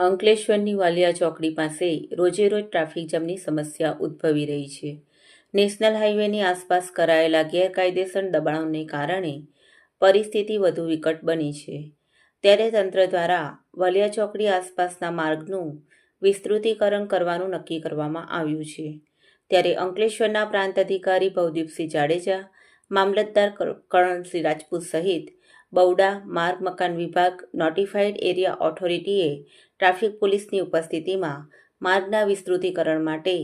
અંકલેશ્વરની વાલિયા ચોકડી પાસે રોજેરોજ ટ્રાફિક જામની સમસ્યા ઉદ્ભવી રહી છે. નેશનલ હાઈવેની આસપાસ કરાયેલા ગેરકાયદેસર દબાણોને કારણે પરિસ્થિતિ વધુ વિકટ બની છે. ત્યારે તંત્ર દ્વારા વાલિયા ચોકડી આસપાસના માર્ગનું વિસ્તૃતીકરણ કરવાનું નક્કી કરવામાં આવ્યું છે. ત્યારે અંકલેશ્વરના પ્રાંત અધિકારી ભવદીપસિંહ જાડેજા, મામલતદાર કર- કરણસિંહ રાજપૂત સહિત બૌડા, માર્ગ મકાન વિભાગ નોટિફાઈડ એરિયા ઓથોરિટીએ ટ્રાફિક પોલીસની ઉપસ્થિતિમાં માર્ગના વિસ્તૃતીકરણ માટે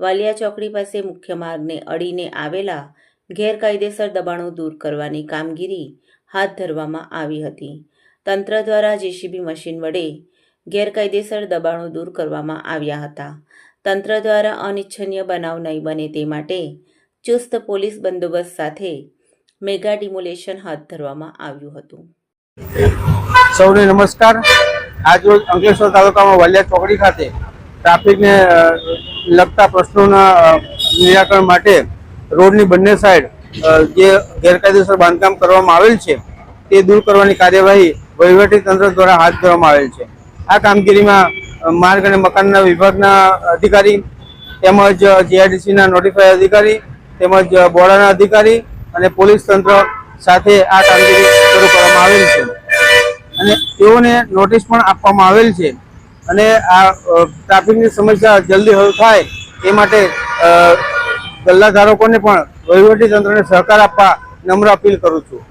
વાલિયા ચોકડી પાસે મુખ્ય માર્ગને અડીને આવેલા ગેરકાયદેસર દબાણો દૂર કરવાની કામગીરી હાથ ધરવામાં આવી હતી. તંત્ર દ્વારા જેસીબી મશીન વડે ગેરકાયદેસર દબાણો દૂર કરવામાં આવ્યા હતા. તંત્ર દ્વારા અનિચ્છનીય બનાવ નહીં બને તે માટે ચુસ્ત પોલીસ બંદોબસ્ત સાથે મેગા ડિમોલેશન હાથ ધરવામાં આવ્યું હતું. સૌને નમસ્કાર. આજ રોજ અંકલેશ્વર તાલુકામાં વાલિયા ચોકડી ખાતે ટ્રાફિકને લગતા પ્રશ્નોના નિરાકરણ માટે રોડની બંને સાઈડ જે ગેરકાયદેસર બાંધકામ કરવામાં આવેલ છે, તે દૂર કરવાની કાર્યવાહી વહીવટી તંત્ર દ્વારા હાથ ધરવામાં આવેલ છે. આ કામગીરીમાં માર્ગ અને મકાનના વિભાગના અધિકારી તેમજ જીઆઈડીસીના નોટિફાઈ અધિકારી તેમજ બોર્ડરના અધિકારી અને પોલીસ તંત્ર સાથે આ કામગીરી શરૂ કરવામાં આવેલ છે. અને તેઓને નોટિસ પણ આપવામાં આવેલ છે. અને આ ટ્રાફિકની સમસ્યા જલ્દી હલ થાય એ માટે ગલ્લાધારકોને ધારકોને પણ વહીવટી તંત્રને સહકાર આપવા નમ્ર અપીલ કરું છું.